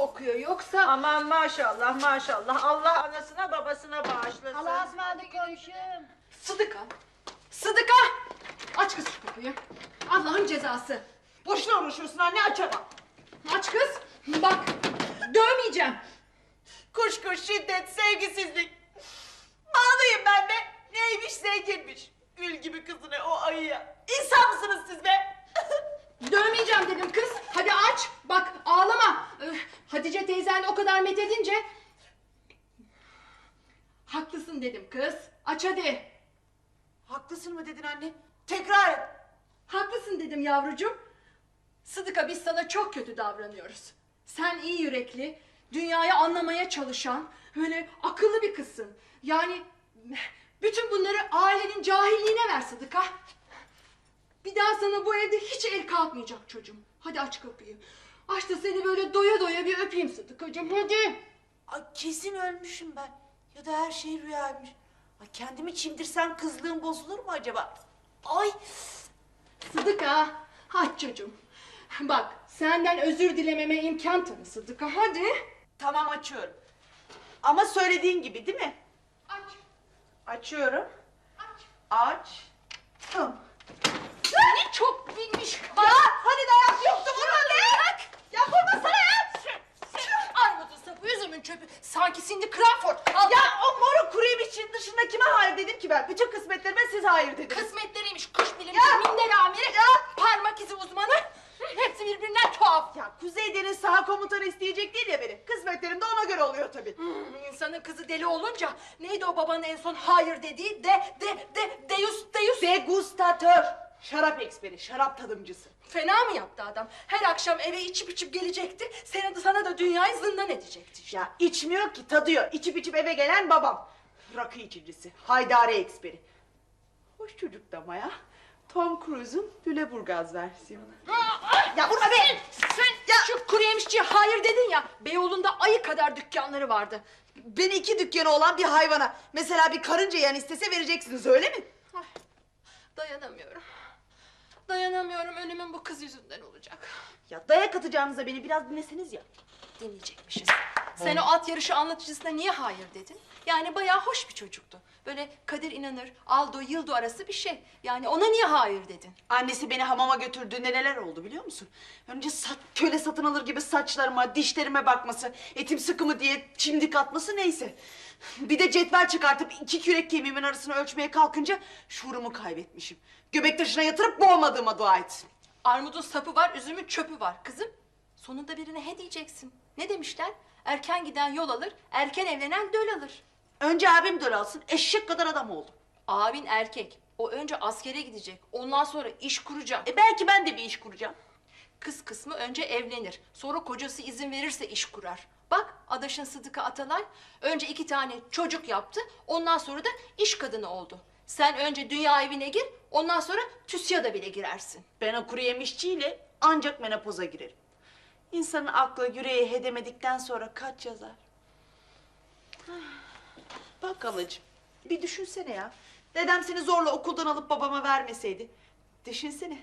okuyor yoksa... Aman maşallah maşallah. Allah anasına babasına bağışlasın. Allah'a ısmarladık komşum. Sıdıka! Sıdıka! Aç kız şu kapıyı. Allah'ın cezası. Boşuna uğraşıyorsun anne açamam. Aç kız. Bak dövmeyeceğim. Kuş kuş şiddet sevgisizlik. Bağlıyım ben be. Neymiş zenginmiş. Gül gibi kızını o ayıya. İnsan mısınız siz be? Dövmeyeceğim dedim kız. Hadi aç. Bak ağlama. Öf, Hatice teyzen o kadar methedince... Haklısın dedim kız. Aç hadi. Haklısın mı dedin anne? Tekrar et. Haklısın dedim yavrucuğum. Sıdıka biz sana çok kötü davranıyoruz. Sen iyi yürekli, dünyayı anlamaya çalışan, böyle akıllı bir kızsın. Yani bütün bunları ailenin cahilliğine ver Sıdıka. Bir daha sana bu evde hiç el kalkmayacak çocuğum. Hadi aç kapıyı. Aç da seni böyle doya doya bir öpeyim Sıdıkacığım hadi. Ay kesin ölmüşüm ben. Ya da her şey rüyaymış. Ay kendimi çimdirsem kızlığım bozulur mu acaba? Ay Sıdıka, aç çocuğum. Bak senden özür dilememe imkan tanı Sıdıka hadi. tamam açıyorum. Ama söylediğin gibi değil mi? Aç, Açıyorum. aç. Aç. Tamam. Çok bilmiş Ya kadın. hani dayak yoktu bunun ne? Ya vurmasana ya. Armudun sapı, üzümün çöpü. Sanki Cindy Crawford. Al Ya o moru kuru yemişçinin dışında kime hayır dedim ki ben? Bütün kısmetlerime siz hayır dediniz. Kısmetleriymiş, kuş bilimci, Ya! minder amiri, parmak izi uzmanı. Hepsi birbirinden tuhaf. Ya Kuzey Deniz saha komutanı isteyecek değil ya beni. Kısmetlerim de ona göre oluyor tabii. Hmm, insanın kızı deli olunca neydi o babanın en son hayır dediği de de de deus deus. Degustatör. Şarap eksperi, şarap tadımcısı. Fena mı yaptı adam? Her akşam eve içip içip gelecekti. Da, sana da dünyayı zindan edecekti işte. Ya içmiyor ki tadıyor. İçip içip eve gelen babam. Rakı içicisi, haydari eksperi. Hoş çocuk da ama ya. Tom Cruise'un Lüleburgaz versiyonu. Ya vurma be! Sen şu kuru yemişçiye hayır dedin ya. Beyoğlu'nda ayı kadar dükkanları vardı. Beni iki dükkanı olan bir hayvana, mesela bir karınca yan istese vereceksiniz öyle mi? Ay, dayanamıyorum. Dayanamıyorum ölümün bu kız yüzünden olacak. Ya dayak atacağınıza beni biraz dinleseniz ya. Dinleyecekmişiz. Sen o at yarışı anlatıcısına niye hayır dedin? Yani bayağı hoş bir çocuktu. Böyle Kadir İnanır, Aldo, Yıldo arası bir şey. Yani ona niye hayır dedin? Annesi beni hamama götürdüğünde neler oldu biliyor musun? Önce sat, köle satın alır gibi saçlarıma, dişlerime bakması, etim sıkı mı diye çimdik atması neyse. Bir de cetvel çıkartıp iki kürek kemiğimin arasını ölçmeye kalkınca şuurumu kaybetmişim. Göbek taşına yatırıp boğmadığıma dua etsin. Armudun sapı var, üzümün çöpü var. Kızım, sonunda birine he diyeceksin. Ne demişler? Erken giden yol alır, erken evlenen döl alır. Önce abim döl alsın, eşek kadar adam oldu. Abin erkek. O önce askere gidecek. Ondan sonra iş kuracak. E belki ben de bir iş kuracağım. Kız kısmı önce evlenir. Sonra kocası izin verirse iş kurar. Bak adaşın Sıdıka Atalay önce iki tane çocuk yaptı. Ondan sonra da iş kadını oldu. Sen önce dünya evine gir. Ondan sonra TÜSİAD'a bile girersin. Ben o kuru yemişçiyle ancak menopoza girerim. İnsanın aklı yüreği hedemedikten sonra kaç yazar? Bak halacığım, bir düşünsene ya. Dedem seni zorla okuldan alıp babama vermeseydi. Düşünsene,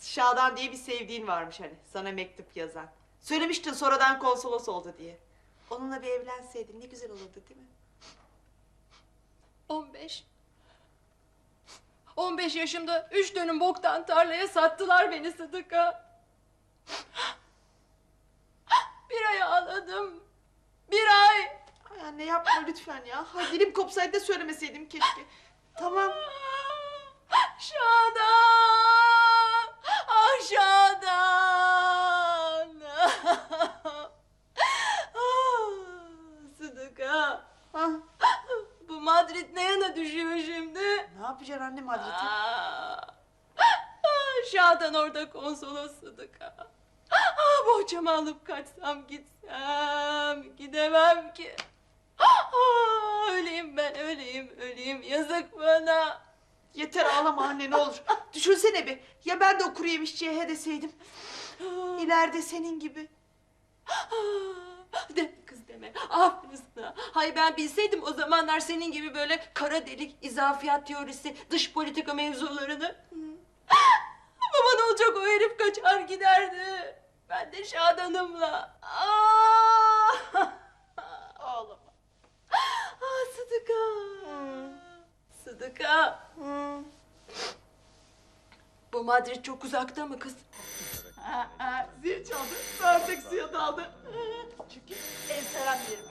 Şadan diye bir sevdiğin varmış hani, sana mektup yazan. Söylemiştin sonradan konsolos oldu diye. Onunla bir evlenseydin ne güzel olurdu değil mi? 15. 15 yaşımda üç dönüm boktan tarlaya sattılar beni Sıdıka. Bir ay ağladım. Bir ay. Ay anne yapma lütfen ya. Hay dilim kopsaydı da söylemeseydim keşke. Tamam. Şadan! Ah Şadan! Ah, Sıdıka, Ah, bu Madrid ne yana düşüyor şimdi? ne yapacaksın anne Madrid'e? Ah, ah, Şadan orada konsolos Sıdıka. Ah, bohçamı alıp kaçsam gitsem, gidemem ki. Ah, öleyim ben, öleyim, öleyim. Yazık bana. Yeter ağlama anne ne olur. Düşünsene bir. Ya ben de o kuru yemişçiye he deseydim. İleride senin gibi. Deme kız deme. Ah Aferin sana. Hay ben bilseydim o zamanlar senin gibi böyle kara delik, izafiyat teorisi, dış politika mevzularını. Baban olacak o herif kaçar giderdi. Ben de Şadan'ımla. Aa! Ah! Ağlama. Aa, Sıdıka. Sıdıka. Bu Madrid çok uzakta mı kız? Ha, ha, zil çaldı. Ördek suya daldı. Çünkü en seven yerim.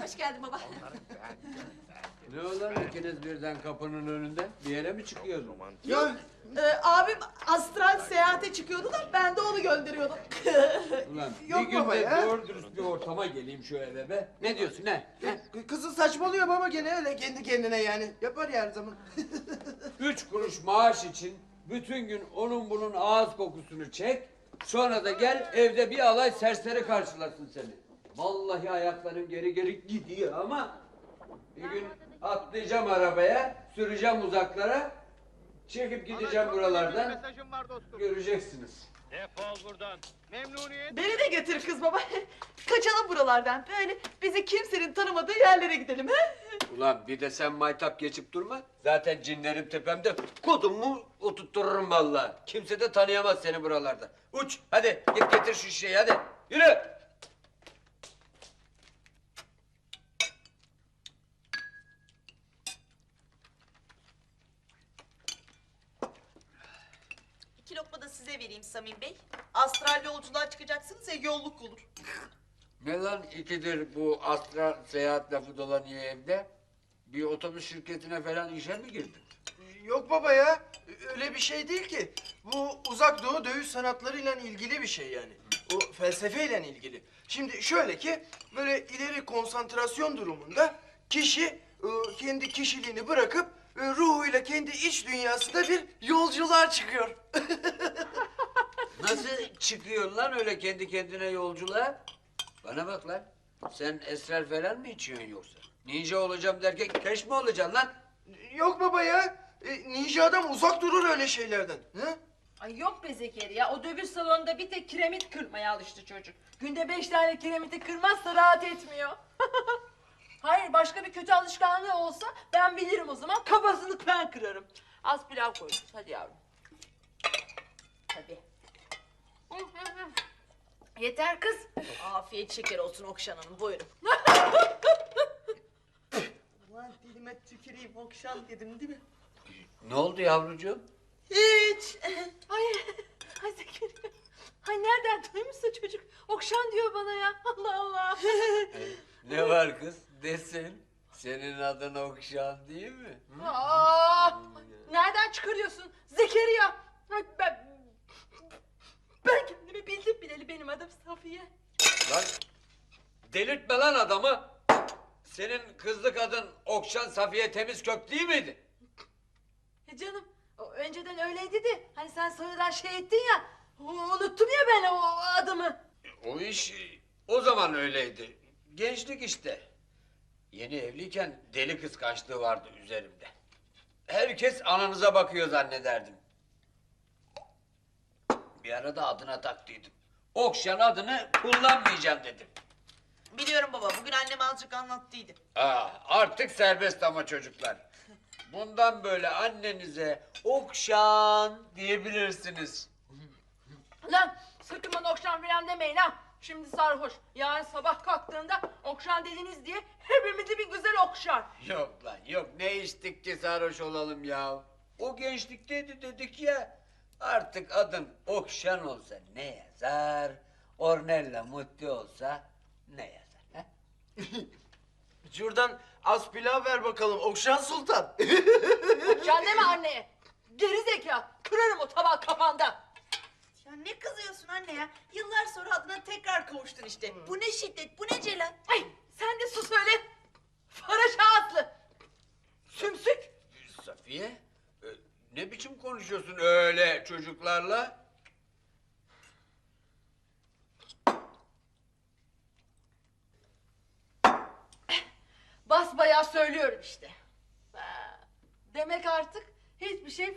Hoş geldin baba. Ne olan ikiniz birden kapının önünde? Bir yere mi çıkıyordun? Yok, e, abim astral seyahate çıkıyordu da ben de onu gönderiyordum. Ulan Yok bir baba de ya. doğru dürüst bir ortama geleyim şu eve be. Ne diyorsun ne? He? Kızın saçmalıyor baba gene öyle kendi kendine yani. Yapar ya her zaman. Üç kuruş maaş için bütün gün onun bunun ağız kokusunu çek. Sonra da gel evde bir alay serseri karşılasın seni. Vallahi ayakların geri geri gidiyor ama bir gün atlayacağım arabaya, süreceğim uzaklara, çekip gideceğim buralardan. Mesajım var dostum. Göreceksiniz. Defol buradan. Memnuniyet. Beni de getir kız baba. Kaçalım buralardan. Böyle bizi kimsenin tanımadığı yerlere gidelim. He? Ulan bir de sen maytap geçip durma. Zaten cinlerim tepemde. Kodumu oturttururum vallahi. Kimse de tanıyamaz seni buralarda. Uç hadi git getir şu şişeyi hadi. Yürü. İki lokma da size vereyim Samim Bey. Astral yolculuğa çıkacaksınız ya yolluk olur. Ne lan ikidir bu astral seyahat lafı dolanıyor evde? Bir otobüs şirketine falan işe mi girdin? Yok baba ya. Öyle bir şey değil ki. Bu uzak doğu dövüş sanatlarıyla ilgili bir şey yani. O felsefeyle ilgili. Şimdi şöyle ki böyle ileri konsantrasyon durumunda kişi e, kendi kişiliğini bırakıp e, ruhuyla kendi iç dünyasında bir yolculuğa çıkıyor. Nasıl çıkıyor lan öyle kendi kendine yolculuğa? Bana bak lan. Sen esrar falan mı içiyorsun yoksa? Ninja olacağım derken keş mi olacaksın lan? Yok baba ya. E, ninja adam uzak durur öyle şeylerden. He? Ay yok be Zekeriya. O dövüş salonunda bir tek kiremit kırmaya alıştı çocuk. Günde beş tane kiremiti kırmazsa rahat etmiyor. Hayır başka bir kötü alışkanlığı olsa ben bilirim o zaman. Kafasını ben kırarım. Az pilav koydum. Hadi yavrum. Tabii. Yeter kız. Afiyet şeker olsun Okşan Hanım buyurun. Dilime tüküreyim Okşan dedim değil mi? Ne oldu yavrucuğum? Hiç. Ay, ay Zekeriya. Ay nereden duymuşsa çocuk. Okşan diyor bana ya. Allah Allah. Ne var kız? Desin. Senin adın Okşan değil mi? Hı? Aa, nereden çıkarıyorsun Zekeriya? Ay, ben, ben kendimi bildim bileli benim adım Safiye. Lan delirtme lan adamı. Senin kızlık adın Okşan Safiye Temizkök değil miydi? E canım o önceden öyleydi de hani sen sonradan şey ettin ya. Unuttum ya ben o adımı. O iş o zaman öyleydi. Gençlik işte. Yeni evliyken deli kıskançlığı vardı üzerimde. Herkes ananıza bakıyor zannederdim. Bir arada adına taktıydım. Okşan adını kullanmayacağım dedim. Biliyorum baba bugün annem azıcık anlattıydı. Aa, artık serbest ama çocuklar. Bundan böyle annenize Okşan diyebilirsiniz. Lan sakın bana Okşan falan demeyin ha. Şimdi sarhoş. Yarın sabah kalktığında Okşan dediniz diye hepimizi bir güzel okşar. Yok lan yok ne içtik ki sarhoş olalım ya. O gençlikteydi dedik ya. Artık adın Okşan olsa ne yazar? Ornella Mutti olsa ne yazar? Şuradan az pilav ver bakalım Okşan Sultan. Okşan deme anneye. Geri zeka. Kırarım o tabağı kafanda. Ya ne kızıyorsun anne ya? Yıllar sonra adına tekrar kavuştun işte. Bu ne şiddet, bu ne celal. Ay sen de sus öyle. Faraş ağızlı. Sümsük. Safiye e, ne biçim konuşuyorsun öyle çocuklarla? Basbayağı söylüyorum işte. Ha, Demek artık hiçbir şey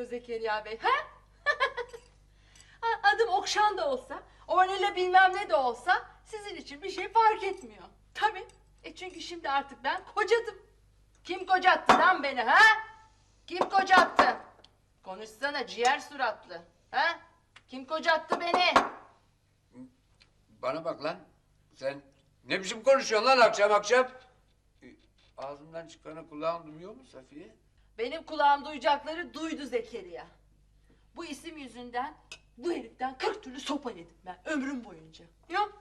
etmiyor Zekeriya Bey. Ha, Adım Okşan da olsa, Ornella bilmem ne de olsa sizin için bir şey fark etmiyor. Tabii. E çünkü şimdi artık ben kocadım. Kim kocattı lan beni ha? Kim kocattı? Konuşsana ciğer suratlı. Ha? Kim kocattı beni? Bana bak lan. Sen ne biçim konuşuyorsun lan akşam akşam? E, Ağzımdan çıkanı kulağın duyuyor mu Safiye? Benim kulağım duyacakları duydu Zekeriya. Bu isim yüzünden bu heriften 40 türlü sopa yedim ben ömrüm boyunca. Yok.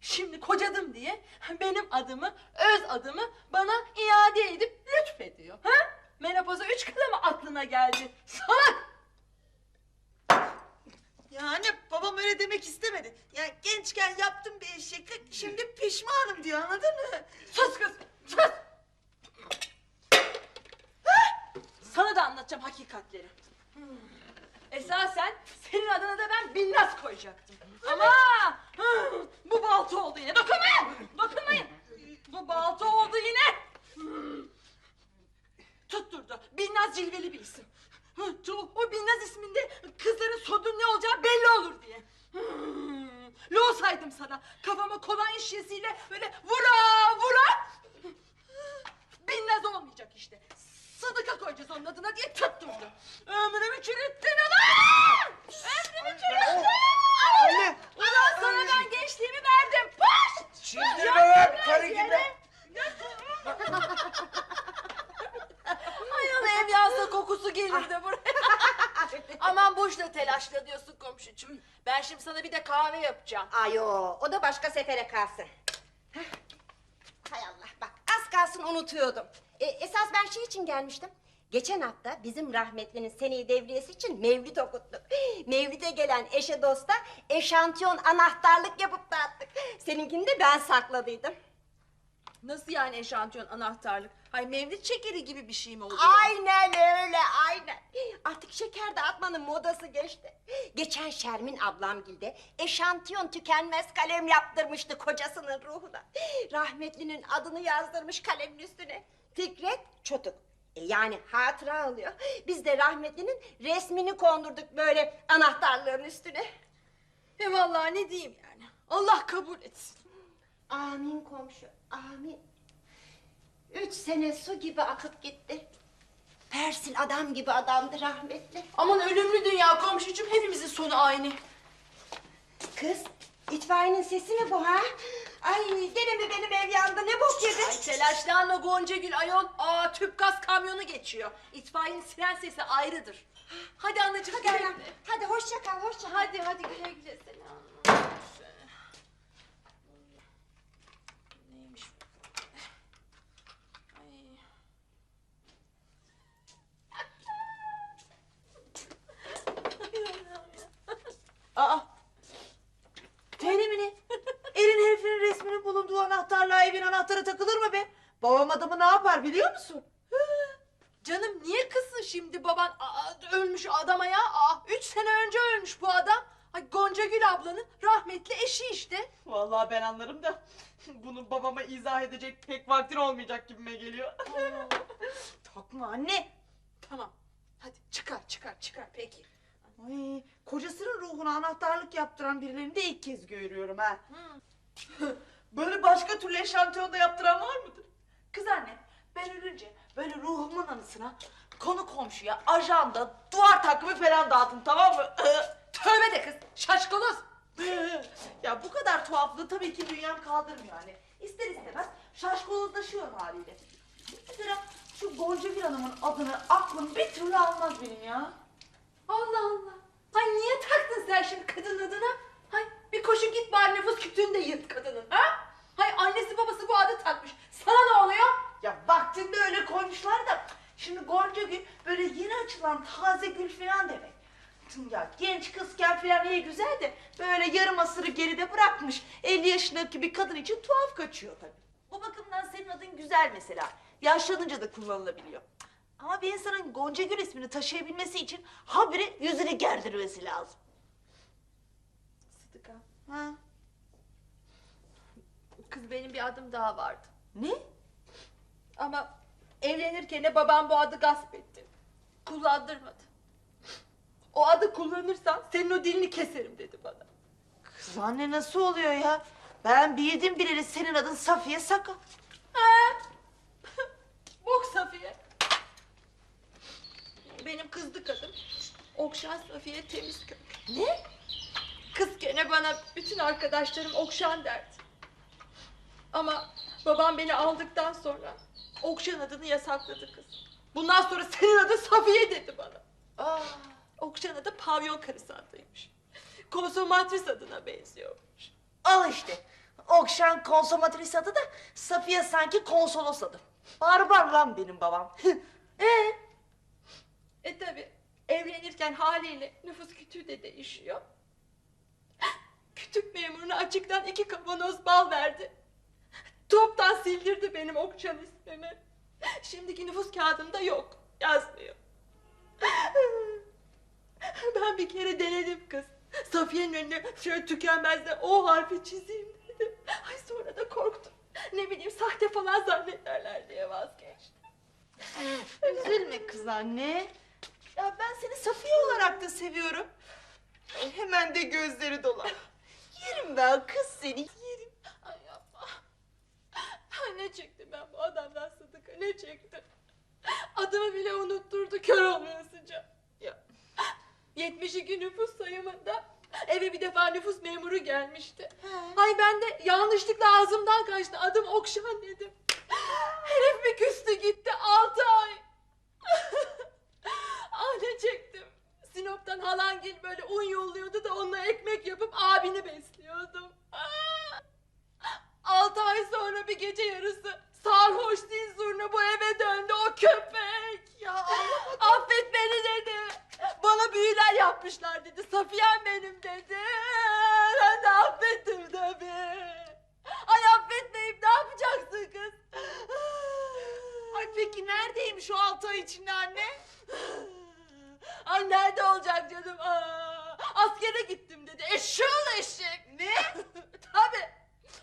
Şimdi kocadım diye benim adımı, öz adımı bana iade edip lütfediyor. Ha? Menopoza üç kala mı aklına geldi? Salak! Yani babam öyle demek istemedi. Yani gençken yaptım bir eşeklik şimdi pişmanım diyor anladın mı? Sus kız, sus! Sana da anlatacağım hakikatleri. Hmm. Esasen senin adına da ben Binnaz koyacaktım. Ama bu balta oldu yine. Dokunmayın! Dokunmayın! Bu balta oldu yine. Tutturdu. Binnaz cilveli bir isim. O Binnaz isminde kızların sonunun ne olacağı belli olur diye. Hmm. Lo saydım sana. Kafama kolonya şişesiyle böyle vura vura. Binnaz olmayacak işte. Sıdıka koyacağız onun adına diye tutturdu. Ömrümü çürüttün ulan! Ömrümü çürüttün! Anne! Ulan sana ben gençliğimi verdim. Puş! Şimdi bebek karı gibi. Ay ana ev yansa kokusu gelir de buraya. Aman boşuna telaşla diyorsun komşucuğum. Ben şimdi sana bir de kahve yapacağım. Ayo, o da başka sefere kalsın. Heh. Hay Allah bak az kalsın unutuyordum. E, esas ben şey için gelmiştim. Geçen hafta bizim rahmetlinin seneyi devriyesi için mevlid okuttuk. Mevlide gelen eşe dosta eşantiyon anahtarlık yapıp dağıttık. Seninkini de ben sakladıydım. Nasıl yani eşantiyon anahtarlık? Hay mevlid şekeri gibi bir şey mi oluyor? Aynen öyle aynen. Artık şeker dağıtmanın modası geçti. Geçen Şermin ablamgilde eşantiyon tükenmez kalem yaptırmıştı kocasının ruhuna. Rahmetlinin adını yazdırmış kalemin üstüne. Fikret Çotuk. E yani hatıra alıyor. Biz de rahmetlinin resmini kondurduk böyle anahtarlığın üstüne. E vallahi ne diyeyim yani. Allah kabul etsin. Amin komşu, amin. Üç sene su gibi akıp gitti. Persil adam gibi adamdı rahmetli. Aman ölümlü dünya komşucuğum hepimizin sonu aynı. Kız, itfaiyenin sesi mi bu ha? Ay gene mi benim ev yandı ne bok yedi? Ay telaşlanma Gonca Gül ayol. Aa tüp gaz kamyonu geçiyor. İtfaiyenin siren sesi ayrıdır. Hadi anacığım Hadi anam, hadi hoşça kal, hoşça kal. Hadi hadi güle güle seni anam. Neymiş bu? Ay. Aa. Deli mi ne? Elin herifinin resminin bulunduğu anahtarı takılır mı be? Babam adamı ne yapar biliyor musun? Canım niye kızsın şimdi baban Aa, ölmüş adama ya? Aa, üç sene önce ölmüş bu adam. Ay Gonca Gül ablanın rahmetli eşi işte. Vallahi ben anlarım da bunu babama izah edecek pek vaktin olmayacak gibime geliyor. Takma anne. Tamam. Hadi çıkar çıkar çıkar peki. Ay, kocasının ruhuna anahtarlık yaptıran birilerini de ilk kez görüyorum ha. Böyle başka türlü eşantiyonda yaptıran var mıdır? Kız anne, ben ölünce böyle ruhumun anısına konu komşuya, ajanda, duvar takımı falan dağıtın tamam mı? Tövbe de kız şaşkaloz. ya bu kadar tuhaflığı tabii ki dünyam kaldırmıyor hani. İster istemez şaşkolozlaşıyorum haliyle. Mesela şu Gonca Gül Hanım'ın adını aklım bir türlü almaz benim ya. Allah Allah. Ay niye taktın sen şimdi kadın adına? Hay bir koşu git bari nüfus kütüğünü de yırt kadının ha? Hay annesi babası bu adı takmış. Sana ne oluyor? Ya vaktinde öyle koymuşlar da şimdi Gonca Gül böyle yeni açılan taze gül falan demek. Ya genç kızken falan iyi güzel de böyle yarım asırı geride bırakmış 50 yaşındaki bir kadın için tuhaf kaçıyor tabii. O bakımdan senin adın güzel mesela. Yaşlanınca da kullanılabiliyor. Ama bir insanın Gonca Gül ismini taşıyabilmesi için habire yüzünü gerdirmesi lazım. Sıdıka. Ha? Kız benim bir adım daha vardı. Ne? Ama evlenirken de babam bu adı gasp etti. Kullandırmadı. O adı kullanırsan senin o dilini keserim dedi bana. Kız anne nasıl oluyor ya? Ben bildim bileli senin adın Safiye Sakal. Ha? Bok Safiye. Benim kızdı kadın. Okşan Safiye temiz kök. Ne? Kız gene bana bütün arkadaşlarım Okşan derdi. Ama babam beni aldıktan sonra Okşan adını yasakladı kız. Bundan sonra senin adın Safiye dedi bana. Aa, Okşan adı pavyon karısı adıymış. Konsomatris adına benziyormuş. al işte. Okşan konsomatris adı da Safiye sanki konsolos adı. Barbar lan benim babam. ee, E tabi evlenirken haliyle nüfus kütüğü de değişiyor. Kütük memuruna açıktan iki kavanoz bal verdi. Toptan sildirdi benim Okşan ismimi. Şimdiki nüfus kağıdımda yok. Yazmıyor. Ben bir kere denedim kız. Safiye'nin önüne şöyle tükenmezde O harfi çizeyim dedim. Ay sonra da korktum. Ne bileyim sahte falan zannederler diye vazgeçtim. üzülme kız anne. Ya ben seni Safiye olarak da seviyorum. Hemen de gözleri dolar. Yerim ben kız seni. Yerim. Ay yapma. Ay ne çektim ben bu adamdan Sıdık'a ne çektim. Adımı bile unutturdu kör olmayasıca. Ya. 72 nüfus sayımında eve bir defa nüfus memuru gelmişti. Ay ben de yanlışlıkla ağzımdan kaçtı. Adım Okşan dedim. Herif bir küstü gitti altı ay. ah ne çektim. Sinop'tan halangil böyle un yolluyordu da onunla ekmek yapıp abini besliyordum. Ah! Altı ay sonra bir gece yarısı sarhoş dil zurna bu eve döndü o köpek. Ya Allah affet beni dedi. Bana büyüler yapmışlar dedi. Safiye'm benim dedi. Ben de affettim tabii. Ay affetmeyip ne yapacaksın kız? Ay peki neredeymiş o altı ay içinde anne? Ay nerede olacak canım? Aa, askere gittim dedi. Eşşoğlu eşek. Ne? Tabii.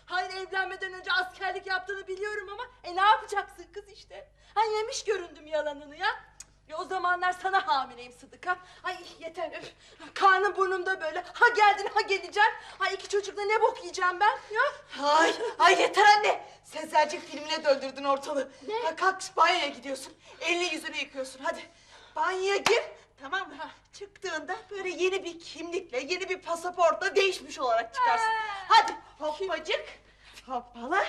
Hayır evlenmeden önce askerlik yaptığını biliyorum ama e ne yapacaksın kız işte. Ha yemiş göründüm yalanını ya. Ya o zamanlar sana hamileyim Sıdıka. Ay yeter öf. Karnım burnumda böyle. Ha geldin ha geleceğim. Ha iki çocukla ne bok yiyeceğim ben ya. Ay, ay yeter anne. Sezercik filmine döndürdün ortalığı. Ne? Ha, kalk banyoya gidiyorsun. Elini yüzünü yıkıyorsun hadi. Banyoya gir. Tamam mı? Çıktığında böyle yeni bir kimlikle, yeni bir pasaportla değişmiş olarak çıkarsın. Hadi hoppacık. Hoppala.